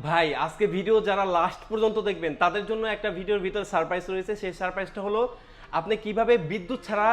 ভাই, আজকে ভিডিও যারা লাস্ট পর্যন্ত দেখবেন, তাদের জন্য একটা ভিডিওর ভিতরে সারপ্রাইজ রয়েছে। সেই সারপ্রাইজটা হলো, আপনি কীভাবে বিদ্যুৎ ছাড়া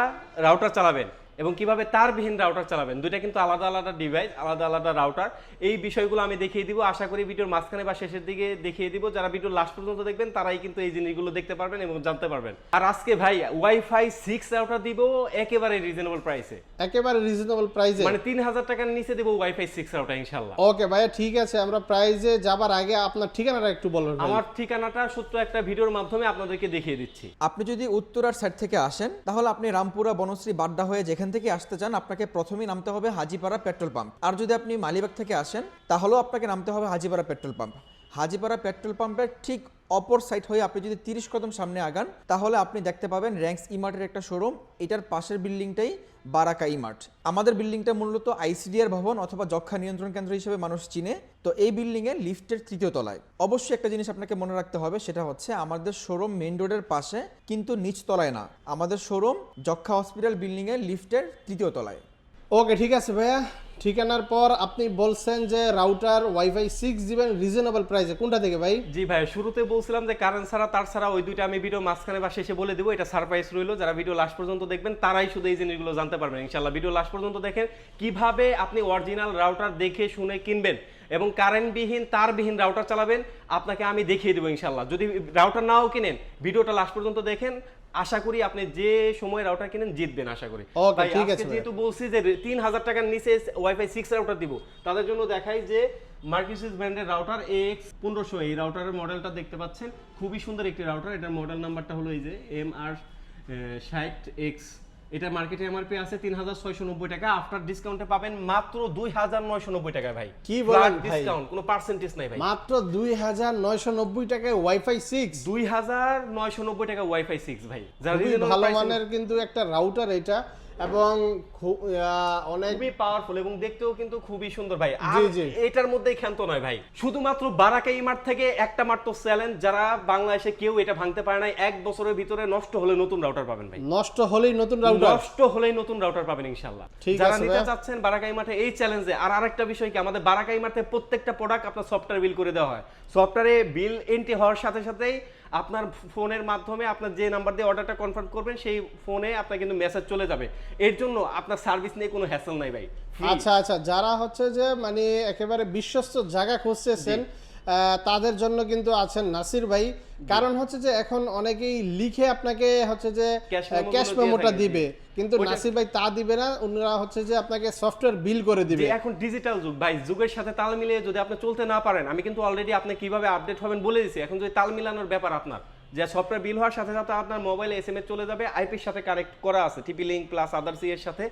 রাউটার চালাবেন? এবং কীভাবে তারবিহীন রাউটার চালাবেন দুইটা কিন্তু আলাদা আলাদা ডিভাইস আলাদা আলাদা রাউটার এই বিষয়গুলো আমি দেখিয়ে দিব। আশা করি ভিডিওর মাঝখানে বা শেষের দিকে দেখিয়ে দিব। যারা ভিডিও লাস্ট পর্যন্ত দেখবেন তারাই কিন্তু এই জিনিসগুলো দেখতে পারবেন এবং জানতে পারবেন। আর আজকে ভাই ওয়াইফাই সিক্স রাউটার দিব একেবারে রিজনেবল প্রাইসে একেবারে রিজনেবল প্রাইসে মানে তিন হাজার টাকার নিচে দেবো ওয়াইফাই সিক্স রাউটার ইনশাল্লাহ। ওকে ভাইয়া ঠিক আছে। আমরা প্রাইজে যাবার আগে আপনার ঠিকানাটা একটু বলবেন ভাই। আমার ঠিকানাটা সত্য একটা ভিডিওর মাধ্যমে আপনাদেরকে দেখিয়ে দিচ্ছি। আপনি যদি উত্তরার সাইড থেকে আসেন তাহলে আপনি রামপুরা বনশ্রী বাড্ডা হয়ে যেখান থেকে আসতে চান, আপনাকে প্রথমেই নামতে হবে হাজিপাড়া পেট্রোল পাম্প। আর যদি আপনি মালিবাগ থেকে আসেন, তাহলেও আপনাকে নামতে হবে Hajipara petrol pump. Hajipara petrol পাম্পের ঠিক অপর সাইড হয়ে আপনি যদি তিরিশ কদম সামনে আগান, তাহলে আপনি দেখতে পাবেন র্যাঙ্কস ইমার্টের একটা শোরুম এটার পাশের বিল্ডিংটাই বারাকা ইমার্ট আমাদের বিল্ডিংটা মূলত আইসিডিআর ভবন অথবা যক্ষা নিয়ন্ত্রণ কেন্দ্র হিসেবে মানুষ চিনে। তো এই বিল্ডিংয়ে লিফটের তৃতীয় তলায়। অবশ্যই একটা জিনিস আপনাকে মনে রাখতে হবে, সেটা হচ্ছে আমাদের শোরুম মেইন রোডের পাশে কিন্তু নিচ তলায় না। আমাদের শোরুম যক্ষা হসপিটাল বিল্ডিংয়ের লিফটের তৃতীয় তলায়। ওকে ঠিক আছে ভাইয়া। ঠিকানার পর আপনি বলছেন যে রাউটার ওয়াইফাই সিক্স দিবেন রিজনেবল প্রাইসে কোনটা থেকে ভাই? জি ভাই, শুরুতে বলছিলাম যে কারেন্ট ছাড়া, তার ছাড়া ওই দুইটা আমি ভিডিও মাঝখানে বা শেষে বলে দেবো। এটা সারপ্রাইজ রইল। যারা ভিডিও লাস্ট পর্যন্ত দেখবেন, তারাই শুধু এই জিনিসগুলো জানতে পারবেন। ইনশাল্লাহ ভিডিও লাস্ট পর্যন্ত দেখেন কীভাবে আপনি অরিজিনাল রাউটার দেখে, শুনে কিনবেন এবং কারেন্টবিহীন তারবিহীন রাউটার চালাবেন, আপনাকে আমি দেখিয়ে দেবো ইনশাল্লাহ যদি রাউটার নাও কিনেন ভিডিওটা লাস্ট পর্যন্ত দেখেন আশা করি আপনি যে সময় রাউটার কিনেন জিতবেন আশা করি। ভাই, আজকে যেহেতু বলছি যে তিন হাজার টাকার নিচে ওয়াইফাই সিক্স রাউটার দিব তাদের জন্য দেখাই যে মার্কিসিস ব্র্যান্ডের রাউটার এক্স পনেরোশো এই রাউটারের মডেলটা দেখতে পাচ্ছেন। খুবই সুন্দর একটি রাউটার এটার মডেল নাম্বারটা হলো এই যে এম আর ষাট এক্স এটা মার্কেটে এমআরপি আছে তিন হাজার ছয়শো নব্বই টাকা। আফটার ডিসকাউন্টে পাবেন মাত্র দুই হাজার নয়শো নব্বই টাকা ভাই। কি বলেন ভাই? ডিসকাউন্ট কোনো পার্সেন্টেজ নাই ভাই। মাত্র দুই হাজার নয়শো নব্বই টাকায় ওয়াইফাই সিক্স দুই হাজার নয়শো নব্বই টাকা ওয়াইফাই সিক্স ভাই। যারা ভালো মানের কিন্তু একটা রাউটার এটা। এবং খু- আহ, অনেক খুবই পাওয়ারফুল এবং দেখতেও কিন্তু খুবই সুন্দর ভাই। আর। এটার মধ্যেই ক্ষান্ত নয় ভাই। শুধুমাত্র বারাকা ইমার্ট থেকে একটা মাত্র চ্যালেঞ্জ যারা বাংলাদেশে কেউ এটা ভাঙতে পারে না এক বছরের ভিতরে নষ্ট হলে নতুন রাউটার পাবেন ভাই। নষ্ট হলেই নতুন রাউটার নষ্ট হলেই নতুন রাউটার পাবেন ইনশাল্লাহ যারা নিতে চাচ্ছেন বারাকাই মাঠে এই চ্যালেঞ্জে আর আরেকটা বিষয় কি আমাদের বারাকাই মাঠে প্রত্যেকটা প্রোডাক্ট আপনার সফটওয়্যার বিল করে দেওয়া হয়। সফটওয়্যারে বিল এন্ট্রি হওয়ার সাথে সাথেই আপনার ফোনের মাধ্যমে আপনার যে নাম্বার দিয়ে অর্ডারটা কনফার্ম করবেন সেই ফোনে আপনার কিন্তু মেসেজ চলে যাবে। এর জন্য আপনার সার্ভিস নিয়ে কোনো হ্যাসেল নাই ভাই। আচ্ছা আচ্ছা যারা হচ্ছে যে মানে একেবারে বিশ্বস্ত জায়গা খুঁজতেছেন তাদের জন্য কিন্তু আছেন নাসির ভাই। কারণ হচ্ছে যে এখন অনেকেই লিখে আপনাকে হচ্ছে যে ক্যাশ মেমোটা দিবে। কিন্তু নাসির ভাই তা দিবে না ওনারা হচ্ছে যে আপনাকে সফটওয়্যার বিল করে দিবে। এখন ডিজিটাল যুগ। ভাই যুগের সাথে তাল মিলিয়ে যদি আপনি চলতে না পারেন আমি কিন্তু অলরেডি আপনি কীভাবে আপডেট হবেন বলে দিছি। এখন যদি তাল মিলানোর ব্যাপার আপনার যে সফটওয়্যার বিল হওয়ার সাথে সাথে আপনার মোবাইলে এস চলে যাবে আইপির সাথে কানেক্ট করা আছে টিপি লিঙ্ক প্লাস আদার্স এর সাথে।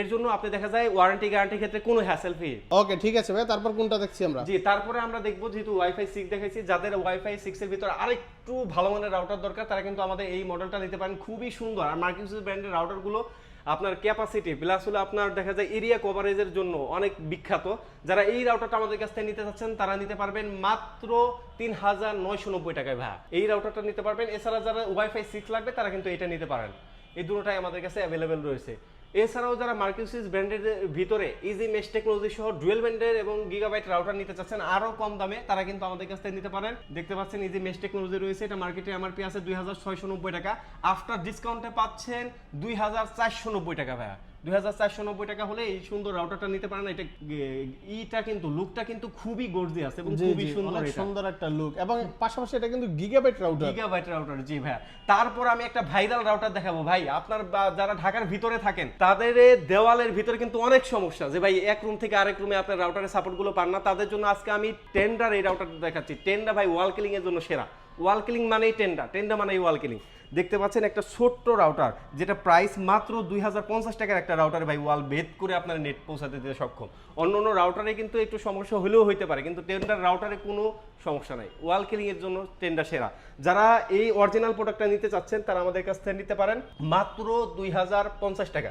এর জন্য আপনি দেখা যায় ওয়ারেন্টি গ্যারান্টি ক্ষেত্রে কোনো হ্যাসেল ফি ওকে ঠিক আছে ভাই তারপর কোনটা দেখছি আমরা? জি তারপরে আমরা দেখব যেহেতু ওয়াইফাই সিক্স দেখেছি যাদের ওয়াইফাই সিক্স এর ভিতরে আরেকটু ভালো মানের রাউটার দরকার তারা কিন্তু আমাদের এই মডেলটা নিতে পারেন। খুবই সুন্দর। আর মার্কিন ব্র্যান্ডের রাউটারগুলো আপনার ক্যাপাসিটি প্লাস হলো আপনার দেখা যায় এরিয়া কভারেজের জন্য অনেক বিখ্যাত। যারা এই রাউটারটা আমাদের কাছ থেকে নিতে চাচ্ছেন, তারা নিতে পারবেন মাত্র তিন হাজার নয়শো নব্বই টাকায় ভাই এই রাউটারটা নিতে পারবেন। এছাড়া যারা ওয়াইফাই সিক্স লাগবে, তারা কিন্তু এটা নিতে পারেন। এই দুটোটাই আমাদের কাছে অ্যাভেলেবেল রয়েছে। এছাড়াও যারা মার্কিউসিস ব্র্যান্ডের ভিতরে ইজি মেশ টেকনোলজি সহ ডুয়েল ব্র্যান্ডের এবং গিগাবাইট রাউটার নিতে চাচ্ছেন, আরও কম দামে তারা কিন্তু আমাদের কাছ থেকে নিতে পারেন। দেখতে পাচ্ছেন ইজি মেশ টেকনোলজি রয়েছে, এটা মার্কেটে এমআরপি আছে দুই হাজার ছয়শো নব্বই টাকা। আফটার ডিসকাউন্টে পাচ্ছেন দুই হাজার চারশো নব্বই টাকা ভাইয়া। দুই হাজার চারশো নব্বই টাকা হলে এই সুন্দর রাউটারটা নিতে পারেন। এটা ইটা কিন্তু লুকটা কিন্তু খুবই গর্জিয়াস এবং খুবই সুন্দর এটা। সুন্দর একটা লুক এবং পাশাপাশি এটা কিন্তু গিগাবাইট রাউটার গিগাবাইট রাউটার জি ভাই তারপর আমি একটা ভাইরাল রাউটার দেখাবো ভাই। আপনার বা- যারা ঢাকার ভিতরে থাকেন তাদের দেওয়ালের ভিতরে কিন্তু অনেক সমস্যা যে ভাই এক রুম থেকে আরেক রুমে আপনার রাউটারের সাপোর্টগুলো পান না। তাদের জন্য আজকে আমি টেন্ডার এই রাউটারটা দেখাচ্ছি। টেন্ডা ভাই ওয়াল কিলিং এর জন্য সেরা। ওয়াল কিলিং মানেই টেন্ডা টেন্ডা মানেই ওয়াল কিলিং দেখতে পাচ্ছেন একটা ছোট্ট রাউটার যেটা প্রাইস মাত্র দুই হাজার পঞ্চাশ টাকার একটা রাউটার ভাই ওয়াল ভেদ করে আপনার নেট পৌঁছাতে দিতে সক্ষম। অন্য অন্য রাউটারে কিন্তু একটু সমস্যা হলেও হইতে পারে, কিন্তু টেন্ডার রাউটারে কোনো সমস্যা নাই। ওয়াল কিলিং এর জন্য টেন্ডার সেরা। যারা এই অরিজিনাল প্রোডাক্টটা নিতে চাচ্ছেন, তারা আমাদের কাছ থেকে নিতে পারেন মাত্র দুই হাজার পঞ্চাশ টাকা।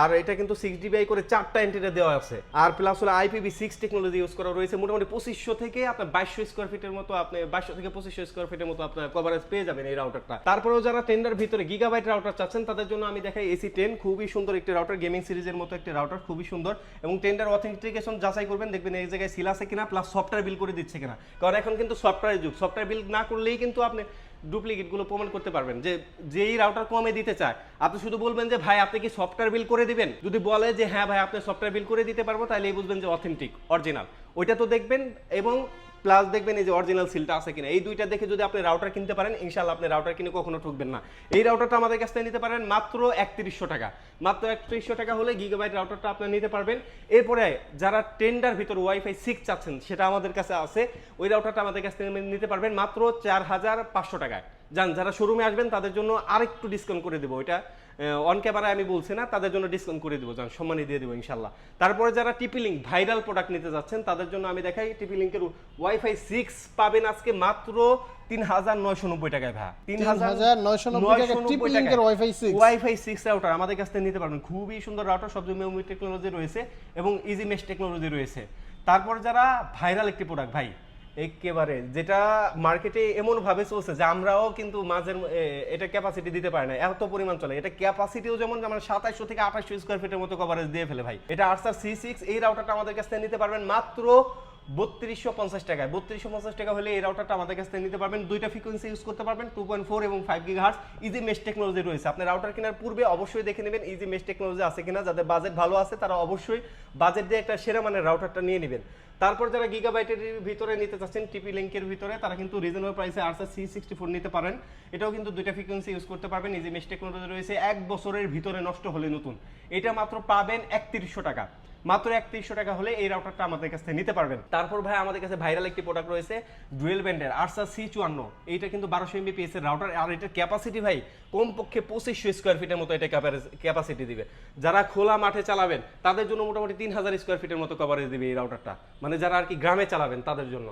আর এটা কিন্তু সিক্স ডিবিআই করে চারটা এন্টিনা দেওয়া আছে। আর প্লাস হলো আইপিভি সিক্স টেকনোলজি ইউজ করা রয়েছে। মোটামুটি পঁচিশশো থেকে আপনার বাইশশো স্কোয়ার ফিটের মতো আপনি বাইশশো থেকে পঁচিশশো স্কোয়ার ফিটের মতো আপনার কভারেজ পেয়ে যাবেন এই রাউটারটা তারপরেও যারা টেন্ডার ভিতরে গিগাবাইট রাউটার চাচ্ছেন, তাদের জন্য আমি দেখাই এসি টেন খুবই সুন্দর একটি রাউটার গেমিং সিরিজের মতো একটি রাউটার খুবই সুন্দর। এবং টেন্ডার অথেন্টিকেশন যাচাই করবেন, দেখবেন এই জায়গায় সিল আছে কিনা প্লাস সফটওয়্যার বিল করে দিচ্ছে কিনা। কারণ এখন কিন্তু সফটওয়্যার যুগ। সফটওয়্যার বিল না করলেই কিন্তু আপনি ডুপ্লিকেটগুলো প্রমাণ করতে পারবেন যে যেই রাউটার কমে দিতে চায়। আপনি শুধু বলবেন যে, ভাই, আপনি কি সফটওয়্যার বিল করে দিবেন? যদি বলে যে হ্যাঁ ভাই, আপনি সফটওয়্যার বিল করে দিতে পারব তাহলে বুঝবেন যে অথেন্টিক অরিজিনাল ওইটা তো দেখবেন এবং প্লাস দেখবেন এই যে অরিজিনাল সিলটা আছে কিনা। এই দুইটা দেখে যদি আপনি রাউটার কিনতে পারেন ইনশাল্লাহ আপনি রাউটার কিনে কখনো ঠকবেন না। এই রাউটারটা আমাদের কাছ থেকে নিতে পারেন মাত্র একত্রিশশো টাকা। মাত্র একত্রিশশো টাকা হলে গিগাবাইট রাউটারটা আপনি নিতে পারবেন। এরপরে যারা টেন্ডার ভিতর ওয়াইফাই সিক্স চাচ্ছেন, সেটা আমাদের কাছে আছে। ওই রাউটারটা আমাদের কাছ থেকে নিতে পারবেন মাত্র চার হাজার পাঁচশো টাকায়। যান যারা শোরুমে আসবেন তাদের জন্য আরেকটু ডিসকাউন্ট করে দেবো। এটা অন ক্যামেরায় আমি বলছি না তাদের জন্য ডিসকাউন্ট করে দেবো যান সম্মানই দিয়ে দেবো ইনশাল্লাহ তারপরে যারা টিপি লিঙ্ক ভাইরাল প্রোডাক্ট নিতে যাচ্ছেন তাদের জন্য আমি দেখাই টিপি লিঙ্কের ওয়াইফাই সিক্স পাবেন আজকে মাত্র তিন হাজার নয়শো নব্বই টাকায় ভাই তিন হাজার 3,990 টাকা TP link এর Wi-Fi 6 ওয়াইফাই সিক্স রাউটার আমাদের কাছ থেকে নিতে পারবেন। খুবই সুন্দর রাউটার সব মেমোরি টেকনোলজি রয়েছে এবং ইজি মেশ টেকনোলজি রয়েছে। তারপর যারা ভাইরাল একটি প্রোডাক্ট ভাই একেবারে যেটা মার্কেটে এমন ভাবে চলছে যে আমরাও কিন্তু মাঝের এটা ক্যাপাসিটি দিতে পারি না। এত পরিমাণ চলে। এটা ক্যাপাসিটিও যেমন আমরা সাতাইশশো থেকে আঠাশশো স্কোয়ার ফিটের মতো কভারেজ দিয়ে ফেলে ভাই। এটা আর্সার সি সিক্স এই রাউটারটা আমাদের কাছে নিতে পারবেন মাত্র বত্রিশশো পঞ্চাশ টাকায়। বত্রিশশো পঞ্চাশ টাকা হলে এই রাউটারটা আমাদের কাছ থেকে নিতে পারবেন। দুইটা ফ্রিকোয়েন্সি ইউজ করতে পারবেন টু পয়েন্ট ফোর এবং five gig hertz easy mesh technology রয়েছে। আপনি রাউটার কেনার পূর্বে অবশ্যই দেখে নেবেন ইজি মেশ টেকনোলজি আছে কিনা। যাদের বাজেট ভালো আছে, তারা অবশ্যই বাজেট দিয়ে একটা সেরা মানের রাউটারটা নিয়ে নেবেন। তারপর যারা গিগাবাইটের ভিতরে নিতে চাচ্ছেন টিপি লিঙ্কের ভিতরে, তারা কিন্তু রিজনেবল প্রাইসে আরসা সি সিক্সটি ফোর নিতে পারেন। এটাও কিন্তু দুইটা ফ্রিকোয়েন্সি ইউজ করতে পারবেন। ইজি মেশ টেকনোলজি রয়েছে। এক বছরের ভিতরে নষ্ট হলে নতুন। এটা মাত্র পাবেন একত্রিশশো টাকা। মাত্র এক একত্রিশশো টাকা হলে এই রাউটারটা আমাদের কাছ নিতে পারবেন। তারপর ভাই, আমাদের কাছে ভাইরাল একটি প্রোডাক্ট রয়েছে ডুয়েল ব্যান্ডের আরসা সি চুয়ান্ন। এইটা কিন্তু বারোশো এমবিপিএস এর রাউটার আর এটার ক্যাপাসিটি ভাই, কমপক্ষে পঁচিশশো স্কোয়ার ফিটের মতো এটা ক্যাপাসিটি দিবে। যারা খোলা মাঠে চালাবেন, তাদের জন্য মোটামুটি তিন হাজার স্কোয়ার ফিটের মতো কভারেজ দিবে এই রাউটারটা মানে যারা আর কি গ্রামে চালাবেন, তাদের জন্য।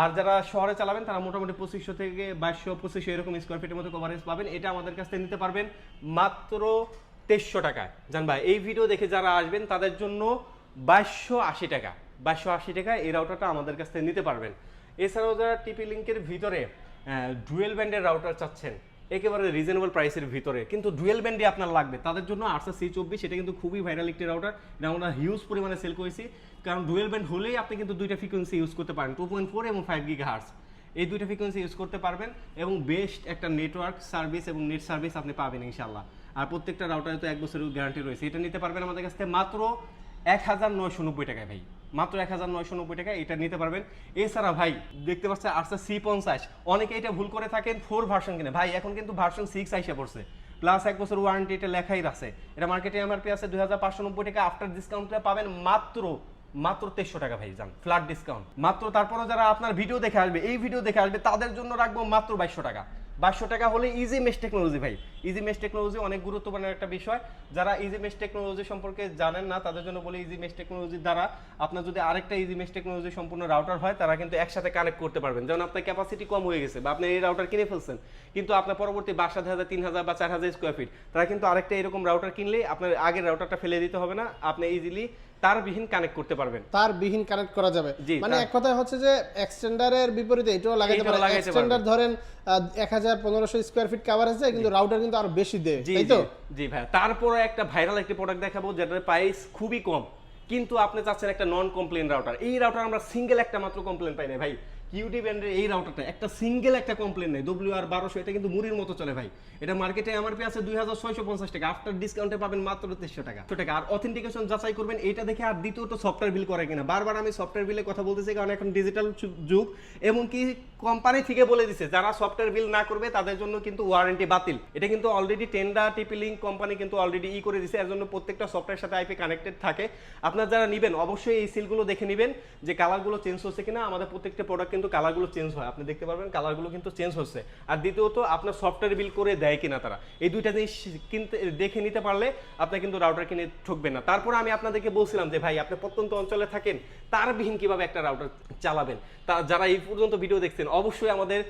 আর যারা শহরে চালাবেন, তারা মোটামুটি পঁচিশশো থেকে বাইশশো, পঁচিশশো এরকম স্কোয়ার ফিটের মতো কভারেজ পাবেন। এটা আমাদের কাছ থেকে নিতে পারবেন মাত্র তেইশশো টাকা জান ভাই, এই ভিডিও দেখে যারা আসবেন, তাদের জন্য বাইশশো আশি টাকা। বাইশশো আশি টাকা এই রাউটারটা আমাদের কাছ থেকে নিতে পারবেন। এছাড়াও যারা টিপি লিঙ্কের ভিতরে ডুয়েল ব্যান্ডের রাউটার চাচ্ছেন, একেবারে রিজনেবল প্রাইসের ভিতরে, কিন্তু ডুয়েল ব্যান্ডে আপনার লাগবে। তাদের জন্য আটশো সি চব্বিশ এটা কিন্তু খুবই ভাইরাল একটি রাউটার এটা আমরা হিউজ পরিমাণে সেল করেছি। কারণ ডুয়েল ব্যান্ড হলেই আপনি কিন্তু দুইটা ফ্রিকোয়েন্সি ইউজ করতে পারেন টু পয়েন্ট ফোর এবং ফাইভ গিগ হার্স এই দুইটা ফ্রিকোয়েন্সি ইউজ করতে পারবেন এবং বেস্ট একটা নেটওয়ার্ক সার্ভিস এবং নেট সার্ভিস আপনি পাবেন ইনশাল্লাহ আর প্রত্যেকটা রাউটারে তো এক বছরের গ্যারান্টি রয়েছে। এটা নিতে পারবেন আমাদের কাছ থেকে মাত্র এক হাজার নয়শো নব্বই টাকায় ভাই। মাত্র এক হাজার নয়শো নব্বই টাকা এটা নিতে পারবেন। এছাড়া ভাই, দেখতে পাচ্ছেন আটশো সি পঞ্চাশ। অনেকে এটা ভুল করে থাকেন ফোর ভার্সন কিনে। ভাই, এখন কিন্তু ভার্সন সিক্স আইসে পড়ছে। প্লাস এক বছর ওয়ারেন্টি এটা লেখাই আছে। এটা মার্কেটে এমআরপি আছে দুই হাজার পাঁচশো নব্বই টাকা। আফটার ডিসকাউন্টে পাবেন মাত্র মাত্র তেইশশো টাকা ভাই যান ফ্ল্যাট ডিসকাউন্ট মাত্র তারপরে যারা আপনার ভিডিও দেখে আসবে, এই ভিডিও দেখে আসবে, তাদের জন্য রাখব মাত্র বাইশশো টাকা। বাইশশো টাকা হলে ইজি মেশ টেকনোলজি ভাই। ইজি মেশ টেকনোলজি অনেক গুরুত্বপূর্ণ একটা বিষয়। যারা ইজি মেশ টেকনোলজি সম্পর্কে জানেন না তাদের জন্য বলি ইজি মেশ টেকনোলজির দ্বারা আপনার যদি আরেকটা ইজি মেশ টেকনোলজি সম্পূর্ণ রাউটার হয় তারা কিন্তু একসাথে কানেক্ট করতে পারবেন। যেমন আপনার ক্যাপাসিটি কম হয়ে গেছে বা আপনি এই রাউটার কিনে ফেলছেন কিন্তু আপনার পরবর্তী বাসা হাজার তিন হাজার বা চার হাজার স্কোয়ার ফিট তারা কিন্তু আরেকটা এরকম রাউটার কিনলে আপনার আগের রাউটারটা ফেলে দিতে হবে না। আপনি ইজিলি তার বিহীন কানেক্ট করতে পারবেন। তার বিহীন কানেক্ট করা যাবে। মানে এক কথায় হচ্ছে যে এক্সটেন্ডারের বিপরীতে এটাও লাগাইতে এটাও পারে এক্সটেন্ডার ধরেন এক হাজার পনেরোশো স্কোয়ার ফিট দেয় কিন্তু রাউটার কিন্তু আরও বেশি দেয় জি তাই তো? জি ভাই। তারপরে একটা ভাইরাল একটি প্রোডাক্ট দেখাবো যেটার প্রাইস খুবই কম। কিন্তু আপনি চাচ্ছেন একটা নন কমপ্লেন রাউটার এই রাউটার আমরা সিঙ্গেল একটা মাত্র কমপ্লেন পাই না ভাই। ব্র্যান্ডের এই রাউটারটা একটা সিঙ্গেল একটা কমপ্লেন নেই। ডব্লিউ আর বারোশো এটা কিন্তু মুড়ির মতো চলে ভাই। এটা মার্কেটে এমআরপি আছে দুই হাজার ছয়শো পঞ্চাশ টাকা। আফটার ডিসকাউন্টে পাবেন মাত্র তেইশশো টাকা। তো টাকা আর অথেন্টিকেশন যাচাই করবেন এটা দেখে আর দ্বিতীয়ত সফটওয়্যার বিল করে কিনা। বারবার আমি সফটওয়্যার বিলের কথা বলতেছি কারণ এখন ডিজিটাল যুগ। এমনকি কোম্পানি থেকে বলে দিছে, যারা সফটওয়্যার বিল না করবে, তাদের জন্য কিন্তু ওয়ারেন্টি বাতিল। এটা কিন্তু already Tenda TP link company কিন্তু অলরেডি ই করে দিছে এর জন্য প্রত্যেকটা সফটওয়্যার সাথে আইপি কানেক্টেড থাকে। আপনার যারা নেবেন, অবশ্যই এই সিলগুলো দেখে নেবেন, যে কালারগুলো চেঞ্জ হচ্ছে কিনা। আমাদের প্রত্যেকটা প্রোডাক্ট কিন্তু কালারগুলো চেঞ্জ হয়। আপনি দেখতে পারবেন কালারগুলো কিন্তু চেঞ্জ হচ্ছে। আর দ্বিতীয়ত, আপনার সফটওয়্যার বিল করে দেয় কিনা তারা। এই দুইটা জিনিস কিনতে, দেখে নিতে পারলে আপনি কিন্তু রাউটার কিনে ঠকবেন না। তারপর আমি আপনাদেরকে বলছিলাম যে, ভাই, আপনি প্রত্যন্ত অঞ্চলে থাকেন তার বিহীন কীভাবে একটা রাউটার চালাবেন? তা যারা এই পর্যন্ত ভিডিও দেখছেন অবশ্যই আমাদের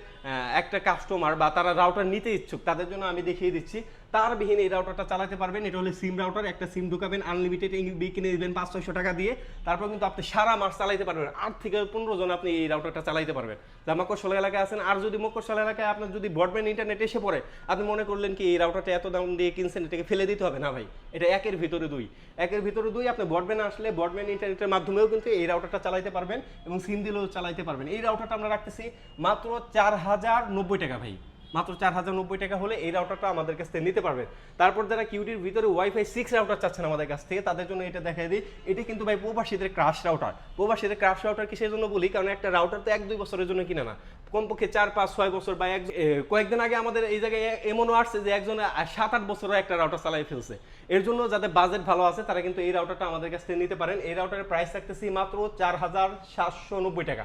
একটা কাস্টমার বা তারা রাউটার নিতে ইচ্ছুক তাদের জন্য আমি দেখিয়ে দিচ্ছি। তার বিহীন এই রাউটারটা চালাতে পারবেন। এটা হলো সিম রাউটার একটা সিম ঢুকাবেন আনলিমিটেড বি কিনে দিবেন পাঁচ ছয়শো টাকা দিয়ে। তারপর কিন্তু আপনি সারা মাস চালাইতে পারবেন। আট থেকে পনেরো জন আপনি এই রাউটারটা চালাইতে পারবেন। যা মকরশোলা এলাকায় আছেন, আর যদি মকরশোলা এলাকায় আপনার যদি ব্রডব্যান্ড ইন্টারনেট এসে পড়ে, আপনি মনে করলেন কি এই রাউটারটা এত দাম দিয়ে কিনছেন, এটাকে ফেলে দিতে হবে? না ভাই, এটা একের ভিতরে দুই। একের ভিতরে দুই, আপনি ব্রডব্যান্ড আসলে ব্রডব্যান্ড ইন্টারনেটের মাধ্যমেও কিন্তু এই রাউটারটা চালাইতে পারবেন এবং সিম দিলেও চালাইতে পারবেন। এই রাউটারটা আমরা রাখতেছি মাত্র চার হাজার নব্বই টাকা ভাই। মাত্র চার হাজার নব্বই টাকা হলে এই রাউটারটা আমাদের কাছ থেকে নিতে পারবেন তারপর যারা কিউটির ভিতরে ওয়াইফাই সিক্স রাউটার চাচ্ছেন আমাদের কাছ থেকে, তাদের জন্য এটা দেখাই দিই। এটি কিন্তু ভাই প্রবাসীদের ক্রাশ রাউটার প্রবাসীদের ক্রাশ রাউটার কিসের জন্য বলি? কারণ একটা রাউটার তো এক দুই বছরের জন্য কিনে না। কমপক্ষে চার পাঁচ ছয় বছর বা এক কয়েকদিন আগে আমাদের এই জায়গায় এমনও আসছে যে একজন সাত আট বছরও একটা রাউটার চালাই ফেলছে। এর জন্য যাদের বাজেট ভালো আছে, তারা কিন্তু এই রাউটারটা আমাদের কাছ থেকে নিতে পারেন। এই রাউটারের প্রাইস থাকতেছি মাত্র চার হাজার সাতশো নব্বই টাকা।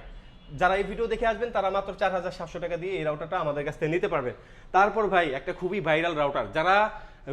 যারা এই ভিডিও দেখে আসবেন, তারা মাত্র চার হাজার সাতশো টাকা দিয়ে এই রাউটারটা আমাদের কাছ থেকে নিতে পারবেন। তারপর ভাই, একটা খুবই ভাইরাল রাউটার যারা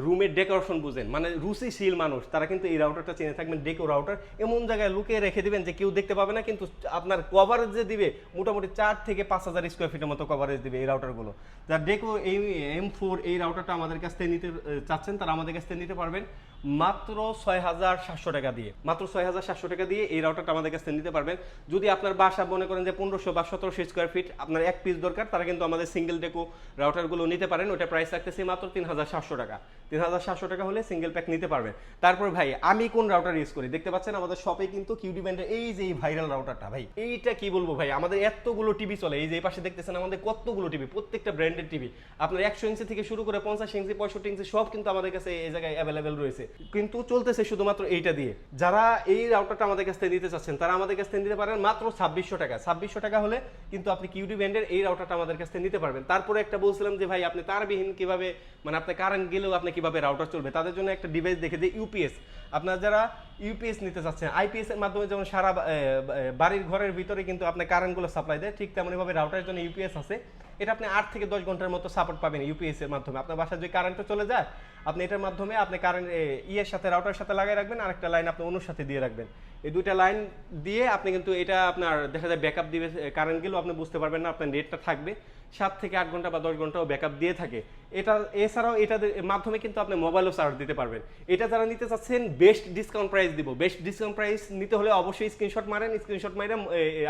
রুমের ডেকোরেশন বুঝেন মানে রুচিশীল মানুষ, তারা কিন্তু এই রাউটারটা চিনে থাকবেন ডেকো রাউটার এমন জায়গায় লুকিয়ে রেখে দিবেন যে কেউ দেখতে পাবে না, কিন্তু আপনার কভারেজ যে দিবে, মোটামুটি চার থেকে পাঁচ হাজার স্কোয়ার ফিটের মতো কভারেজ দিবে এই রাউটারগুলো যার ডেকো এই এম ফোর এই রাউটারটা আমাদের কাছ থেকে নিতে, চাচ্ছেন, তারা আমাদের কাছ থেকে নিতে পারবেন। মাত্র ছয় হাজার সাতশো টাকা দিয়ে। মাত্র ছয় হাজার সাতশো টাকা দিয়ে এই রাউটারটা আমাদের কাছে নিতে পারবেন। যদি আপনার বাসা মনে করেন যে পনেরোশো বা সতেরোশো স্কোয়ার ফিট আপনার এক পিস দরকার, তারা কিন্তু আমাদের সিঙ্গেল ডেকো রাউটারগুলো নিতে পারেন। ওটা প্রাইস রাখতেছি মাত্র তিন হাজার সাতশো টাকা। তিন হাজার সাতশো টাকা হলে সিঙ্গেল প্যাক নিতে পারবেন। তারপর ভাই, আমি কোন রাউটার ইউজ করি? দেখতে পাচ্ছেন আমাদের শপে কিন্তু কিউডি ব্যান্ডের এই যে এই ভাইরাল রাউটারটা ভাই, এইটা কি বলব ভাই? আমাদের এতগুলো টিভি চলে। এই যে পাশে দেখতেছেন আমাদের কতগুলো টিভি প্রত্যেকটা ব্র্যান্ডের টিভি আপনার একশো ইঞ্চি থেকে শুরু করে পঞ্চাশ ইঞ্চি, পঁয়ষট্টি ইঞ্চি সব কিন্তু আমাদের কাছে এই জায়গায় অ্যাভেলেবেল রয়েছে। কিন্তু চলতেছে শুধুমাত্র এইটা দিয়ে। যারা এই রাউটারটা আমাদের কাছ থেকে নিতে চাচ্ছেন, তারা আমাদের কাছ থেকে নিতে পারেন মাত্র ছাব্বিশশো টাকা। ছাব্বিশশো টাকা হলে কিন্তু আপনি কিউডি ব্যান্ডের এই রাউটারটা আমাদের কাছ থেকে নিতে পারবেন। তারপরে একটা বলছিলাম যে, ভাই, আপনি তারবিহীন কীভাবে মানে আপনার কারেন্ট গেলেও আপনি কীভাবে রাউটার চলবে? তাদের জন্য একটা ডিভাইস দেখে যে ইউপিএস আপনার যারা ইউপিএস নিতে চাচ্ছেন আইপিএস এর মাধ্যমে যেমন সারা বাড়ির ঘরের ভিতরে কিন্তু আপনার কারেন্টগুলো সাপ্লাই দেয়, ঠিক তেমনইভাবে রাউটারের জন্য ইউপিএস আছে। এটা আপনি আট থেকে দশ ঘণ্টার মতো সাপোর্ট পাবেন ইউপিএস এর মাধ্যমে। আপনার বাসায় যদি কারেন্টও চলে যায়, আপনি এটার মাধ্যমে আপনি কারেন্ট ইয়ের সাথে রাউটার সাথে লাগিয়ে রাখবেন, আরেকটা লাইন আপনি অনুর সাথে দিয়ে রাখবেন। এই দুইটা লাইন দিয়ে আপনি কিন্তু এটা আপনার দেখা যায় ব্যাকআপ দিবে কারেন্ট গেলেও আপনি বুঝতে পারবেন না, আপনার নেটটা থাকবে। সাত থেকে আট ঘণ্টা বা দশ ঘন্টাও ব্যাকআপ দিয়ে থাকে। এটা, এছাড়াও এটার মাধ্যমে কিন্তু আপনি মোবাইলও চার্জ দিতে পারবেন। এটা যারা নিতে চাচ্ছেন বেস্ট ডিসকাউন্ট প্রাইস দিব। বেস্ট ডিসকাউন্ট প্রাইস নিতে হলে অবশ্যই স্ক্রিনশট মারেন স্ক্রিনশট মারেন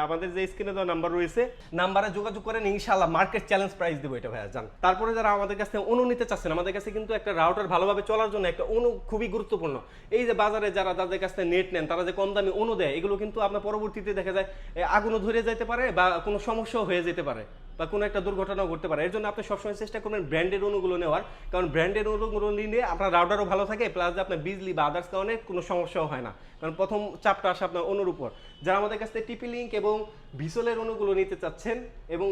আমাদের যে স্ক্রিনে দেওয়া নাম্বার রয়েছে নাম্বারে যোগাযোগ করেন, ইনশাআল্লাহ মার্কেট চ্যালেঞ্জ প্রাইস দিব এটা ভাইয়া, জান। তারপরে যারা আমাদের কাছে অনু নিতে চাচ্ছেন, আমাদের কাছে কিন্তু একটা রাউটার ভালোভাবে চলার জন্য একটা অনু খুবই গুরুত্বপূর্ণ। এই যে বাজারে যারা, যাদের কাছ নেট নেন, তারা যে কম অনু দেয়, এগুলো কিন্তু আপনার পরবর্তীতে দেখা যায় আগুনও ধরে যেতে পারে বা কোনো সমস্যাও হয়ে যেতে পারে বা কোনো একটা দুর্ঘটনাও ঘটতে পারে। এর জন্য আপনি সবসময় চেষ্টা করবেন ব্র্যান্ডের অনুগুলো নেওয়ার, কারণ ব্র্যান্ডের অনুগুলো নিলে আপনার রাউডারও ভালো থাকে প্লাস আপনার বিজলি বা আদার্স কারণে কোনো সমস্যাও হয় না। কারণ প্রথম চাপটা আসে আপনার অনুর উপর। যারা আমাদের কাছ থেকে টিপি লিঙ্ক এবং ভিসলের অনুগুলো নিতে চাচ্ছেন এবং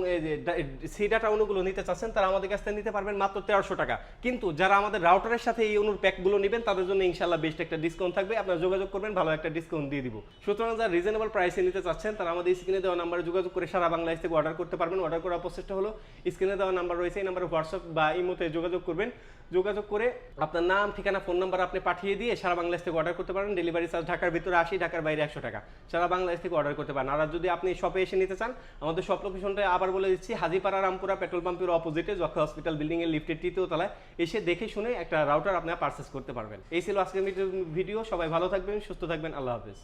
সি ডাটা অনুগুলো নিতে চাচ্ছেন, তারা আমাদের কাছ থেকে নিতে পারবেন মাত্র তেরোশো টাকা। কিন্তু যারা আমাদের রাউটারের সাথে এই অনুর প্যাকগুলো নেবেন, তাদের জন্য ইনশাল্লাহ বেস্ট একটা ডিসকাউন্ট থাকবে। আপনারা যোগাযোগ করবেন, ভালো একটা ডিসকাউন্ট দিয়ে দিব। সুতরাং যারা রিজনেবল প্রাইসে নিতে চাচ্ছেন, তারা আমাদের স্ক্রিনে দেওয়া নাম্বারে যোগাযোগ করে সারা বাংলাদেশ থেকে অর্ডার করতে পারবেন। অর্ডার করার প্রসেসটা হলো স্ক্রিনে দেওয়া নাম্বার রয়েছে, এই নাম্বারে হোয়াটসঅ্যাপ বা ইমোতে যোগাযোগ করবেন। যোগাযোগ করে আপনার নাম, ঠিকানা ফোন নাম্বার আপনি পাঠিয়ে দিয়ে সারা বাংলাদেশ থেকে অর্ডার করতে পারেন। ডেলিভারি চার্জ ঢাকার ভিতরে আশি, ঢাকার বাইরে একশো টাকা। সারা বাংলাদেশ থেকে অর্ডার করতে পারেন। আর যদি আপনি শপে এসে নিতে চান, আমাদের শপ লোকেশনটা আবার বলে দিচ্ছি, হাজিপাড়া রামপুরা পেট্রোল পাম্পের অপোজিটে যক্ষা হসপিটাল বিল্ডিং এর লিফটের তৃতীয় তলায়। এসে দেখে শুনে একটা রাউটার আপনারা পারচেস করতে পারবেন। এই ছিল আজকের ভিডিও সবাই ভালো থাকবেন, সুস্থ থাকবেন, আল্লাহ হাফিজ।